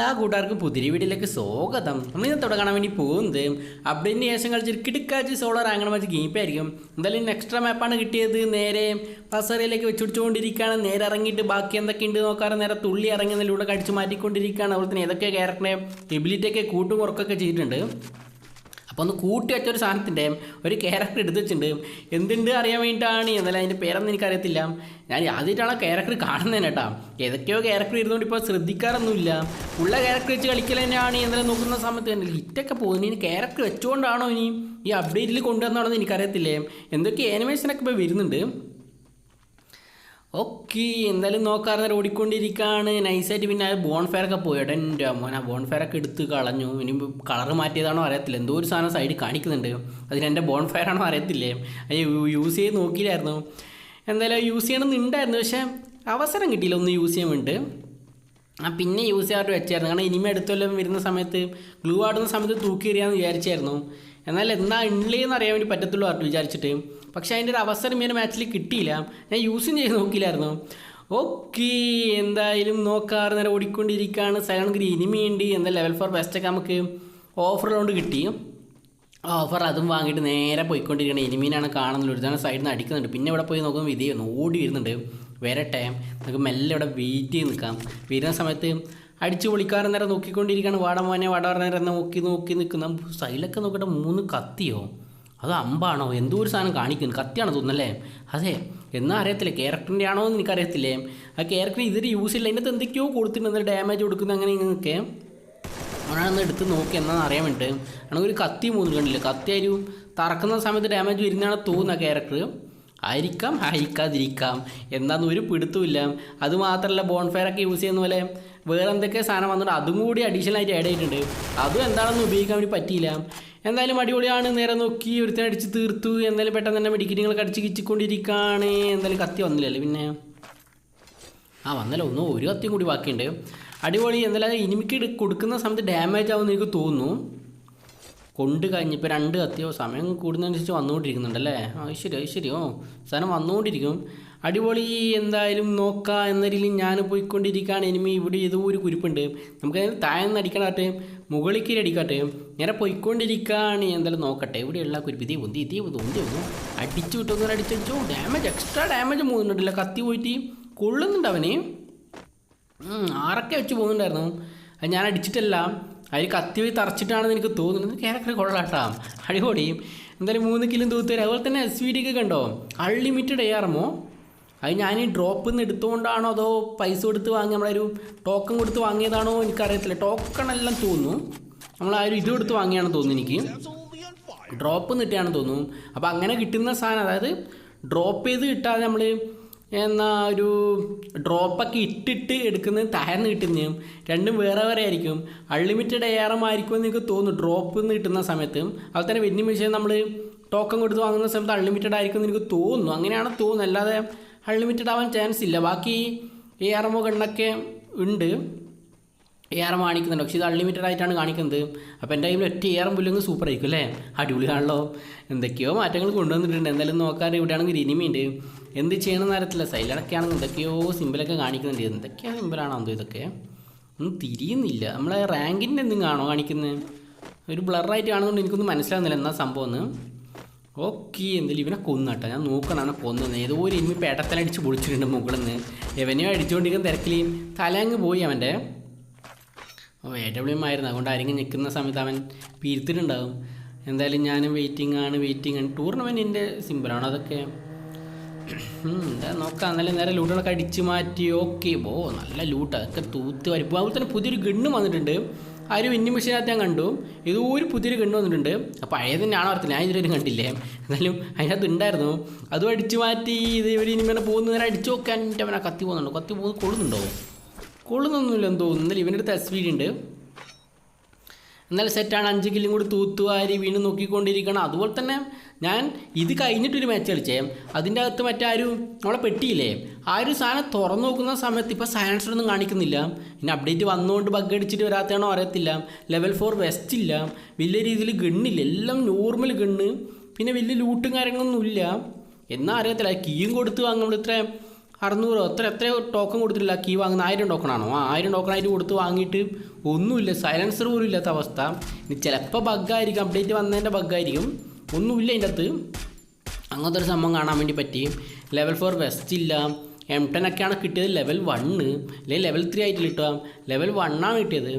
എല്ലാ കൂട്ടുകാർക്കും പുതിരി വീട്ടിലേക്ക് സ്വാഗതം. നമ്മൾ ഇന്ന് തുടങ്ങാൻ വേണ്ടി പോകുന്നത് അപ്ഡേറ്റിന് ശേഷം കളിച്ചൊരു കിടുക്കാച്ച് സോളർ അങ്ങനെ വെച്ച് ഗെയിം ആയിരിക്കും എന്തായാലും എക്സ്ട്രാ മാപ്പാണ് കിട്ടിയത്. നേരെ പസറയിലേക്ക് വെച്ചുപിടിച്ചുകൊണ്ടിരിക്കുകയാണ്. നേരെ ഇറങ്ങിയിട്ട് ബാക്കി എന്തൊക്കെ ഉണ്ട് നോക്കാറ് നേരെ തുള്ളി ഇറങ്ങി എന്നിലൂടെ കടിച്ച് മാറ്റിക്കൊണ്ടിരിക്കുകയാണ്. അതുപോലെ തന്നെ ഏതൊക്കെ ക്യാരക്ടറെ എബിലിറ്റിയൊക്കെ കൂട്ടും കുറക്കൊക്കെ ചെയ്തിട്ടുണ്ട്. അപ്പോൾ ഒന്ന് കൂട്ടി വെച്ച ഒരു സാധനത്തിന്റെ ഒരു ക്യാരക്ടർ എടുത്ത് വെച്ചിട്ടുണ്ട്. എന്തുണ്ട് അറിയാൻ വേണ്ടിയിട്ടാണ്? എന്നാലും അതിന്റെ പേരൊന്നും എനിക്കറിയത്തില്ല. ഞാൻ ആദ്യമായിട്ടാണ് ക്യാരക്ടർ കാണുന്നതിന് കേട്ടോ. ഏതൊക്കെയോ ക്യാരക്ടർ ഇരുന്നുകൊണ്ട് ഇപ്പോൾ ശ്രദ്ധിക്കാറൊന്നുമില്ല. ഉള്ള ക്യാരക്ടർ വെച്ച് കളിക്കൽ തന്നെയാണ്. എന്നാലും നോക്കുന്ന സമയത്ത് തന്നെ ഹിറ്റൊക്കെ പോകുന്നത് ഇനി ക്യാരക്ടർ വെച്ചുകൊണ്ടാണോ ഇനി ഈ അപ്ഡേറ്റിൽ കൊണ്ടുവന്നാണോ എന്ന് എനിക്കറിയത്തില്ലേ. എന്തൊക്കെ ആനിമേഷനൊക്കെ ഇപ്പോൾ വരുന്നുണ്ട്. ഓക്കെ എന്തായാലും നോക്കാറുണ്ട് ഓടിക്കൊണ്ടിരിക്കുകയാണ് നൈസായിട്ട് പിന്നെ ആ ബോൺ ഫെയർ ഒക്കെ പോയി. ഏട്ടൻ എന്റെ മോൻ ആ ബോൺ ഫെയർ ഒക്കെ എടുത്ത് കളഞ്ഞു. ഇനി കളർ മാറ്റിയതാണോ അറിയത്തില്ല. എന്തോ ഒരു സാധനം സൈഡിൽ കാണിക്കുന്നുണ്ട്. അതിന് എന്റെ ബോൺ ഫെയർ ആണോ അറിയത്തില്ലേ? അത് യൂസ് ചെയ്ത് നോക്കിയില്ലായിരുന്നു. എന്തായാലും യൂസ് ചെയ്യണമെന്നുണ്ടായിരുന്നു പക്ഷേ അവസരം കിട്ടിയില്ല ഒന്ന് യൂസ് ചെയ്യാൻ വേണ്ടിയിട്ട് ആ പിന്നെ യൂസ് ചെയ്യാറ് വെച്ചായിരുന്നു. കാരണം ഇനിമേ അടുത്തെല്ലാം വരുന്ന സമയത്ത് ഗ്ലൂ ആടുന്ന സമയത്ത് തൂക്കി എറിയാമെന്ന് വിചാരിച്ചായിരുന്നു. എന്നാൽ എന്നാ ഉള്ളിയെന്ന് അറിയാൻ വേണ്ടി പറ്റത്തുള്ളൂ പറഞ്ഞു വിചാരിച്ചിട്ട്. പക്ഷേ അതിന്റെ ഒരു അവസരം ഇങ്ങനെ മാച്ചിൽ കിട്ടിയില്ല. ഞാൻ യൂസും ചെയ്ത് നോക്കിയില്ലായിരുന്നു. ഓക്കെ എന്തായാലും നോക്കാറ് നേരെ ഓടിക്കൊണ്ടിരിക്കുകയാണ് സെവൻ ഗ്രീ മീണ്ടി എന്താ ലെവൽ ഫോർ ബെസ്റ്റൊക്കെ നമുക്ക് ഓഫർ കൊണ്ട് കിട്ടി. ഓഫർ അതും വാങ്ങിയിട്ട് നേരെ പോയിക്കൊണ്ടിരിക്കണം എനിമീനാണ് കാണുന്നത്. ഒരു തവണ സൈഡിൽ നിന്ന് അടിക്കുന്നുണ്ട്. പിന്നെ ഇവിടെ പോയി നോക്കുമ്പോൾ വിധി ഓടി വരുന്നുണ്ട്. വരട്ടെ. നമുക്ക് മെല്ലെ ഇവിടെ വെയിറ്റ് ചെയ്ത് നിൽക്കാം. വരുന്ന സമയത്ത് അടിച്ച് പൊളിക്കാറ് നേരം നോക്കിക്കൊണ്ടിരിക്കുകയാണ്. വാടമോനെ മോനെ നേരം നോക്കി നോക്കി നിൽക്കുന്ന. സൈഡിലൊക്കെ നോക്കട്ടെ. മൂന്ന് കത്തിയോ? അത് അമ്പാണോ? എന്തോ ഒരു സാധനം കാണിക്കുന്നു. കത്തിയാണോ തോന്നുന്നല്ലേ അതെ. എന്നാ അറിയത്തില്ല? ക്യാരക്ടറിന്റെ ആണോ എന്ന് എനിക്കറിയത്തില്ലേ? ആ ക്യാരക്ടർ ഇതിൽ യൂസ് ഇല്ല. അതിന്റെ എന്തൊക്കെയോ കൊടുത്തിട്ടുണ്ട്. ഡാമേജ് കൊടുക്കുന്ന അങ്ങനെ ഇങ്ങനെയൊക്കെ. അവനാണെന്ന് എടുത്ത് നോക്കി എന്നാന്ന് അറിയാൻ വേണ്ടിയിട്ട് ആണെങ്കിൽ ഒരു കത്തി മൂന്ന് കണ്ടില്ല? കത്തി ഒരു തറക്കുന്ന സമയത്ത് ഡാമേജ് വരുന്നതാണ് തോന്നുന്ന ക്യാരക്ടർ ആയിരിക്കാം ആയിരിക്കാതിരിക്കാം. എന്താന്ന് ഒരു പിടുത്തുമില്ല അത് മാത്രമല്ല ബോൺഫയർ ഒക്കെ യൂസ് ചെയ്യുന്ന പോലെ വേറെ എന്തൊക്കെ സാധനം വന്നിട്ട് അതും കൂടി അഡീഷണൽ ആയിട്ട് ആഡ് ചെയ്തിട്ടുണ്ട്. അതും എന്താണെന്ന് ഉപയോഗിക്കാൻ വേണ്ടി പറ്റിയില്ല. എന്തായാലും അടിപൊളിയാണ്. നേരെ നോക്കി ഒരുത്തനെ അടിച്ച് തീർത്തു. എന്തായാലും പെട്ടെന്ന് തന്നെ മെഡിക്കറ്റുകളൊക്കെ അടിച്ച് കിച്ചിക്കൊണ്ടിരിക്കുകയാണ് എന്തായാലും കത്തി വന്നില്ലല്ലേ പിന്നെ. ആ വന്നല്ലോ. ഒന്നും ഒരു കത്തിയും കൂടി ബാക്കിയുണ്ട്. അടിപൊളി. എന്തായാലും ഇനിമിക്ക് കൊടുക്കുന്ന സമയത്ത് ഡാമേജ് ആവുമെന്ന് എനിക്ക് തോന്നുന്നു. കൊണ്ട് കഴിഞ്ഞപ്പോൾ രണ്ട് കത്തിയോ സമയം കൂടുന്നതനുസരിച്ച് വന്നുകൊണ്ടിരിക്കുന്നുണ്ടല്ലേ? ആ ശരി അത് ശരി. ഓ സാധനം വന്നുകൊണ്ടിരിക്കും. അടിപൊളി. എന്തായാലും നോക്കാം. എന്ന രീതിയിൽ ഞാൻ പോയിക്കൊണ്ടിരിക്കുകയാണ് എനിമി ഇവിടെ ഏതോ ഒരു കുരിപ്പുണ്ട്. നമുക്കതിന് താഴെ നിന്ന് അടിക്കണാട്ടെ മുകളിലേക്ക് അടിക്കട്ടെ ഇങ്ങനെ പോയിക്കൊണ്ടിരിക്കുകയാണ് എന്തായാലും നോക്കട്ടെ. ഇവിടെയുള്ള കുരിപ്പ് ഇതേ ഒന്തി ഇതേ ഒന്ന് ഒന്തി ഒന്ന് അടിച്ചു വിട്ടൊന്നും അടിച്ചു ഡാമേജ് എക്സ്ട്രാ ഡാമേജ് പോകുന്നുണ്ടല്ലോ കത്തി പോയിട്ട് കൊള്ളുന്നുണ്ട് അവന്. ആറൊക്കെ വെച്ച് പോകുന്നുണ്ടായിരുന്നു. അത് ഞാൻ അടിച്ചിട്ടല്ല. അതിൽ കത്തി പോയി തറച്ചിട്ടാണെന്ന് എനിക്ക് തോന്നുന്നത് ക്യാരക്ടർ കൊള്ളാട്ടാ. അടിപൊളിയും എന്തായാലും മൂന്ന് കിലും തൂത്തുവരും അതുപോലെ തന്നെ എസ് വി ഡി ഒക്കെ കണ്ടോ? അൺലിമിറ്റഡ് എയർമോ അത് ഞാൻ ഈ ഡ്രോപ്പിൽ നിന്ന് എടുത്തുകൊണ്ടാണോ അതോ പൈസ കൊടുത്ത് വാങ്ങി നമ്മളൊരു ടോക്കൺ കൊടുത്ത് വാങ്ങിയതാണോ എനിക്കറിയത്തില്ല. ടോക്കൺ എല്ലാം തോന്നുന്നു. നമ്മൾ ആ ഒരു ഇത് കൊടുത്ത് വാങ്ങിയാണെന്ന് തോന്നുന്നു എനിക്ക്. ഡ്രോപ്പ് കിട്ടിയാണെന്ന് തോന്നുന്നു. അപ്പോൾ അങ്ങനെ കിട്ടുന്ന സാധനം അതായത് ഡ്രോപ്പ് ചെയ്ത് കിട്ടാതെ നമ്മൾ എന്നാ ഒരു ഡ്രോപ്പൊക്കെ ഇട്ടിട്ട് എടുക്കുന്നത് താഴ്ന്ന് കിട്ടുന്നതും രണ്ടും വേറെ വേറെ ആയിരിക്കും. അൺലിമിറ്റഡ് എയറമായിരിക്കും എന്ന് എനിക്ക് തോന്നുന്നു ഡ്രോപ്പ് നിന്ന് കിട്ടുന്ന സമയത്ത്. അതുപോലെ തന്നെ വെന്നി മെഷീൻ നമ്മൾ ടോക്കൺ കൊടുത്ത് വാങ്ങുന്ന സമയത്ത് അൺലിമിറ്റഡ് ആയിരിക്കും എന്ന് എനിക്ക് തോന്നുന്നു. അങ്ങനെയാണ് തോന്നുന്നത് അല്ലാതെ അൺലിമിറ്റഡ് ആവാൻ ചാൻസ് ഇല്ല. ബാക്കി എ ആർ എം ഒ ഗണ്ണൊക്കെ ഉണ്ട്. എ ആർ എം കാണിക്കുന്നുണ്ട്. പക്ഷേ ഇത് അൺലിമിറ്റഡ് ആയിട്ടാണ് കാണിക്കുന്നത്. അപ്പോൾ എന്റെ കയ്യിൽ ഒറ്റ എ ആർ എം പുല്ലെങ്കിൽ സൂപ്പർ ആയിരിക്കും അല്ലേ? അടിപൊളിയാണല്ലോ. എന്തൊക്കെയോ മാറ്റങ്ങൾ കൊണ്ടുവന്നിട്ടുണ്ട്. എന്തായാലും നോക്കാൻ ഇവിടെയാണെങ്കിൽ ഇനിമയുണ്ട് എന്ത് ചെയ്യണമെന്ന് അറിയത്തില്ല. സൈലൊക്കെ ആണെങ്കിൽ എന്തൊക്കെയോ സിമ്പിളൊക്കെ കാണിക്കുന്നുണ്ട്. എന്തൊക്കെയാണ് സിമ്പിളാണോ എന്തോ ഇതൊക്കെ? ഒന്നും തിരിയുന്നില്ല. നമ്മളെ റാങ്കിന്റെ എന്തും കാണോ കാണിക്കുന്നത് ഒരു ബ്ലറായിട്ട് കാണുന്നതുകൊണ്ട് എനിക്കൊന്നും മനസ്സിലാവുന്നില്ല എന്നാ സംഭവം എന്ന്. ഓക്കെ എന്തായാലും ഇവനെ കൊന്നട്ടോ ഞാൻ നോക്കണാണ് കൊന്നത് ഏതോ ഒരു ഇനിമി പേട്ടത്തലടിച്ച് പൊളിച്ചിട്ടുണ്ട് മുകളിൽ നിന്ന് എവനെയോ അടിച്ചുകൊണ്ടിരിക്കുന്ന തിരക്കിൽ തലങ്ങ് പോയി അവന്റെ. ഓ എ ഡബ്ല്യു എം ആയിരുന്നു. അതുകൊണ്ട് ആരെങ്കിലും നിൽക്കുന്ന സമയത്ത് അവൻ പിരിത്തിട്ടുണ്ടാവും എന്തായാലും ഞാനും വെയിറ്റിംഗ് ആണ് വെയിറ്റിംഗ് ആണ്. ടൂർണമെന്റിന്റെ സിമ്പിളാണ് അതൊക്കെ? എന്താ നോക്കാം. എന്നാലും നേരെ ലൂട്ടുകളൊക്കെ അടിച്ച് മാറ്റി. ഓക്കെ ഓ നല്ല ലൂട്ട് അതൊക്കെ തൂത്ത് വരും അതുപോലെ തന്നെ പുതിയൊരു ഗണ്ണും വന്നിട്ടുണ്ട്. ആ ഒരു വിന്നി മെഷീനകത്ത് ഞാൻ കണ്ടു. ഇത് ഒരു പുതിയൊരു കിണ്ണു വന്നിട്ടുണ്ട്. അപ്പോൾ പഴയ തന്നെയാണ് ഓർത്തില്ല ഞാൻ ഇതുവരെ കണ്ടില്ലേ? എന്നാലും അതിനകത്ത് ഉണ്ടായിരുന്നു. അതും അടിച്ചു മാറ്റി. ഇത് ഇവർ ഇനി ഇങ്ങനെ പോകുന്ന നേരം അടിച്ചു നോക്കാൻ അവനെ കത്തി പോകുന്നുണ്ടോ കത്തി പോകുന്നത് കൊള്ളുന്നുണ്ടോ? കൊള്ളുന്നൊന്നുമില്ല എന്തോ. ഇന്നലെ ഇവന്റെ അടുത്ത് എസ് ഉണ്ട്. എന്നാലും സെറ്റാണ് അഞ്ച് കില്ലും കൂടി തൂത്തുവാരി വീണ്ടും നോക്കിക്കൊണ്ടിരിക്കണം. അതുപോലെ തന്നെ ഞാൻ ഇത് കഴിഞ്ഞിട്ടൊരു മാച്ച് കളിച്ചേ. അതിന്റെ അകത്ത് മറ്റാരും നമ്മളെ പെട്ടിയില്ലേ? ആ ഒരു സാധനം തുറന്നു നോക്കുന്ന സമയത്ത് ഇപ്പോൾ ഒന്നും കാണിക്കുന്നില്ല. ഇനി അപ്ഡേറ്റ് വന്നുകൊണ്ട് ബഗ് അടിച്ചിട്ട് വരാത്തതാണോ അറിയത്തില്ല. ലെവൽ ഫോർ വെസ്റ്റ് ഇല്ല. വലിയ രീതിയിൽ ഗണ്ണില്ല എല്ലാം നോർമൽ ഗണ്ണ് പിന്നെ വലിയ ലൂട്ടും കാര്യങ്ങളൊന്നും ഇല്ല. എന്നാ അറിയത്തില്ല. കീയും കൊടുത്ത് വാങ്ങുമ്പോൾ ഇത്ര അറുന്നൂറോ? എത്ര എത്രയോ ടോക്കൺ കൊടുത്തിട്ടില്ല. കീ വാങ്ങുന്ന ആയിരം ടോക്കണാണോ ആ ആയിരം ടോക്കണായിട്ട് കൊടുത്ത് വാങ്ങിയിട്ട് ഒന്നുമില്ല. സൈലൻസർ പോലും ഇല്ലാത്ത അവസ്ഥ. ഇനി ചിലപ്പോൾ ബഗ്ഗായിരിക്കും അപ്ഡേറ്റ് വന്നതിന്റെ ബഗ്ഗായിരിക്കും ഒന്നുമില്ല അതിന്റെ അകത്ത് അങ്ങനത്തെ ഒരു സംഭവം കാണാൻ വേണ്ടി പറ്റി. ലെവൽ ഫോർ വെസ്റ്റ് ഇല്ല. എം ടെൻ ഒക്കെയാണ് കിട്ടിയത് ലെവൽ വണ്ണ് അല്ലെങ്കിൽ ലെവൽ ത്രീ ആയിട്ട് കിട്ടുക ലെവൽ വണ്ണാണ് കിട്ടിയത്.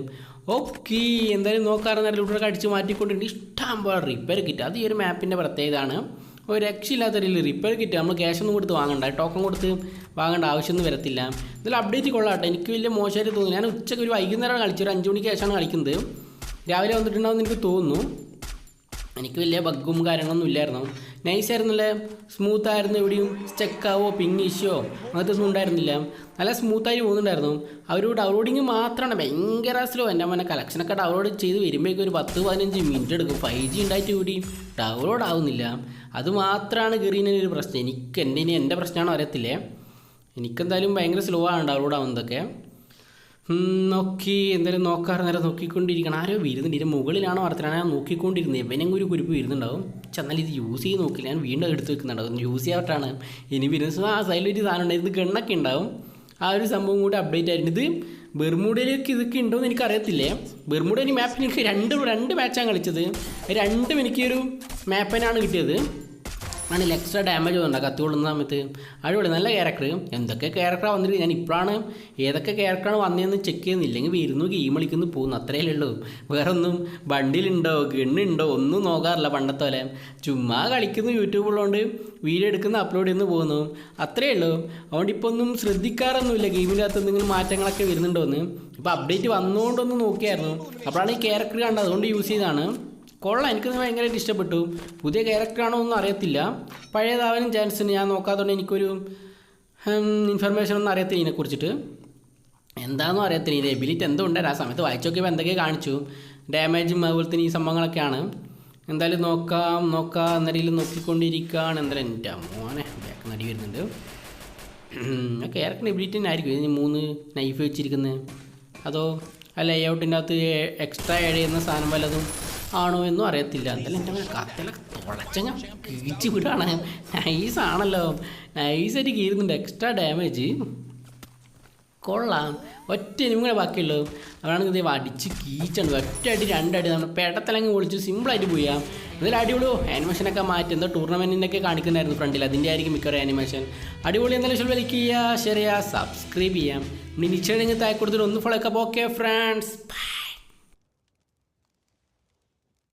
ഓക്കെ എന്തായാലും നോക്കാറുണ്ട്. ലൂട്ടറൊക്കെ അടിച്ച് മാറ്റിക്കൊണ്ടിട്ടുണ്ട്. ഇഷ്ടം പോലെ റിപ്പയർ കിട്ടുക അത് ഈ ഒരു മാപ്പിന്റെ പ്രത്യേകതയാണ്. ഒരു രക്ഷയില്ലാത്ത രീതിയിൽ റിപ്പയർ കിറ്റ് നമ്മൾ ക്യാഷ് ഒന്നും കൊടുത്ത് വാങ്ങണ്ട. ടോക്കൺ കൊടുത്ത് വാങ്ങേണ്ട ആവശ്യമൊന്നും വരത്തില്ല. ഇതിൽ അപ്ഡേറ്റ് കൊള്ളാട്ടെ. എനിക്ക് വലിയ മോശമായിട്ട് തോന്നുന്നു. ഞാൻ ഉച്ചയ്ക്ക് ഒരു വൈകുന്നേരമാണ് കളിച്ചത് ഒരു അഞ്ച് മണിക്ക് ശേഷമാണ് കളിക്കുന്നത്. രാവിലെ വന്നിട്ടുണ്ടാവുമെന്ന് എനിക്ക് തോന്നുന്നു. എനിക്ക് വലിയ ബഗ്ഗും കാര്യങ്ങളൊന്നും ഇല്ലായിരുന്നു. നൈസ് ആയിരുന്നല്ലേ? സ്മൂത്ത് ആയിരുന്നു എവിടെയും? സ്റ്റെക്കാവോ പിങ് ഇഷ്യോ അങ്ങനത്തെ ഒന്നും ഉണ്ടായിരുന്നില്ല. നല്ല സ്മൂത്തായി പോകുന്നുണ്ടായിരുന്നു. അവർ ഡൗൺലോഡിങ് മാത്രമാണ്. ഭയങ്കര സ്ലോ എന്റെ മോനെ കളക്ഷനൊക്കെ ഡൗൺലോഡ് ചെയ്ത് വരുമ്പോഴേക്കും ഒരു പത്ത് പതിനഞ്ച് മിനിറ്റ് എടുക്കും. ഫൈവ് ജി ഉണ്ടായിട്ട് കൂടി ഡൗൺലോഡ് ആവുന്നില്ല. അത് മാത്രമാണ് ഗറീനൊരു ഒരു പ്രശ്നം. എനിക്ക് എന്റെ ഇനി എന്റെ പ്രശ്നമാണോ അറിയത്തില്ലേ? എനിക്കെന്തായാലും ഭയങ്കര സ്ലോ ആണ് ഡൗൺലോഡ് ആവുന്നതൊക്കെ. നോക്കി എന്തായാലും നോക്കാറ് നേരം നോക്കിക്കൊണ്ടിരിക്കണം. ആരോ വരുന്നുണ്ട് ഇതിന്റെ മുകളിലാണോ വർത്തനാണ് ഞാൻ നോക്കിക്കൊണ്ടിരുന്നത് എവനെങ്കിലും ഒരു കുരുപ്പ് വരുന്നുണ്ടാവും. ചെന്നാൽ ഇത് യൂസ് ചെയ്ത് നോക്കില്ല. ഞാൻ വീണ്ടും എടുത്ത് വെക്കുന്നുണ്ടാവും യൂസ് ചെയ്യാട്ടാണ് ഇനി വരുന്ന ആ സൈഡിൽ ഒരു സാധനം ഉണ്ട്. ഇത് ഗണ്ണൊക്കെ ഉണ്ടാവും. ആ ഒരു സംഭവം കൂടി അപ്ഡേറ്റ് ആയിരുന്നു. ഇത് ബെർമൂഡയിലേക്ക് ഇതൊക്കെ ഉണ്ടോ എന്ന് അറിയത്തില്ലേ ബെർമൂഡ ഈ മാപ്പിന് എനിക്ക് രണ്ട് രണ്ട് മാച്ചാണ് കളിച്ചത്. രണ്ടും എനിക്കൊരു മാപ്പിനാണ് കിട്ടിയത്. ആണെങ്കിൽ എക്സ്ട്രാ ഡാമേജ് വന്നിട്ടുണ്ട് കത്തി കൊള്ളുന്ന സമയത്ത് അടിപൊളി നല്ല ക്യാരക്ടർ എന്തൊക്കെ ക്യാരക്ടറാണ് വന്നിട്ട് ഞാൻ ഇപ്പോഴാണ് ഏതൊക്കെ ക്യാരക്ടറാണ് വന്നതെന്ന് ചെക്ക് ചെയ്യുന്നില്ലെങ്കിൽ വരുന്നു ഗെയിം കളിക്കുന്നു പോകുന്നു. അത്രയല്ലേ ഉള്ളൂ. വേറെ ഒന്നും ബണ്ടിലുണ്ടോ ഗണ്ണുണ്ടോ ഒന്നും നോക്കാറില്ല പണ്ടത്തെ പോലെ. ചുമ്മാ കളിക്കുന്നു യൂട്യൂബുള്ളതുകൊണ്ട് വീഡിയോ എടുക്കുന്ന അപ്ലോഡ് ചെയ്യുന്നു പോകുന്നു. അത്രയേ ഉള്ളൂ. അതുകൊണ്ട് ഇപ്പോൾ ഒന്നും ശ്രദ്ധിക്കാറൊന്നുമില്ല. ഗെയിമിന്റെ അകത്ത് എന്തെങ്കിലും മാറ്റങ്ങളൊക്കെ വരുന്നുണ്ടോ എന്ന് ഇപ്പോൾ അപ്ഡേറ്റ് വന്നുകൊണ്ടൊന്ന് നോക്കിയായിരുന്നു. അപ്പോഴാണ് ഈ ക്യാരക്ടർ കണ്ടത്. അതുകൊണ്ട് യൂസ് ചെയ്തതാണ്. കൊള്ളാം. എനിക്ക് ഭയങ്കരമായിട്ട് ഇഷ്ടപ്പെട്ടു. പുതിയ ക്യാരക്ടറാണോ ഒന്നും അറിയത്തില്ല. പഴയതാവാനും ചാൻസ് ഉണ്ട് ഞാൻ നോക്കാത്തതുകൊണ്ട് എനിക്കൊരു ഇൻഫർമേഷൻ ഒന്നും അറിയത്തില്ല ഇതിനെക്കുറിച്ചിട്ട്. എന്താണെന്നും അറിയത്തില്ല. ഇത് എബിലിറ്റി എന്തോ ആ സമയത്ത് വായിച്ചു നോക്കിയപ്പോൾ എന്തൊക്കെ കാണിച്ചു. ഡാമേജും അതുപോലെ തന്നെ ഈ സംഭവങ്ങളൊക്കെയാണ്. എന്തായാലും നോക്കാം നോക്കാം. എന്ന നോക്കിക്കൊണ്ടിരിക്കുകയാണ്. എന്തായാലും എന്റെ മോനെ ബാക്ക് നടി വരുന്നുണ്ട്. ക്യാരക്ടറിന്റെ എബിലിറ്റി തന്നെ ആയിരിക്കും ഇതിന് മൂന്ന് നൈഫ് വെച്ചിരിക്കുന്നത് അതോ ആ ലേ ഔട്ടിന്റെ അകത്ത് എക്സ്ട്രാ ആഡ് ചെയ്യുന്ന സാധനം വല്ലതും ആണോ എന്നും അറിയത്തില്ല. എന്തായാലും എന്റെ കത്തിലൊക്കെ തുളച്ചങ്ങ കീച്ചു വിടാണ് നൈസാണല്ലോ നൈസായിട്ട് കീറുന്നുണ്ട്. എക്സ്ട്രാ ഡാമേജ് കൊള്ളാം. ഒറ്റ കൂടെ ബാക്കിയുള്ളൂ. അവരാണെങ്കിൽ ഇത് അടിച്ച് കീച്ചുണ്ട്. ഒറ്റ അടി രണ്ടടി. നമ്മൾ പെടത്തലങ്ങ് വിളിച്ച് സിമ്പിളായിട്ട് പോയാം. ഇതിൽ അടിപൊളിയോ ആനിമേഷനൊക്കെ മാറ്റി. എന്തോ ടൂർണമെന്റിനൊക്കെ കാണിക്കുന്നതായിരുന്നു ഫ്രണ്ടിൽ. അതിന്റെ ആയിരിക്കും മിക്കവാറും ആനിമേഷൻ അടിപൊളി. എന്തായാലും ഇഷ്ടം ലൈക്ക് ചെയ്യുക ഷെയർ ചെയ്യുക സബ്സ്ക്രൈബ് ചെയ്യാം നിശ്ചയം താഴെ കൊടുത്തിട്ട് ഒന്ന് ഫോളോ ഒക്കെ. Okay friends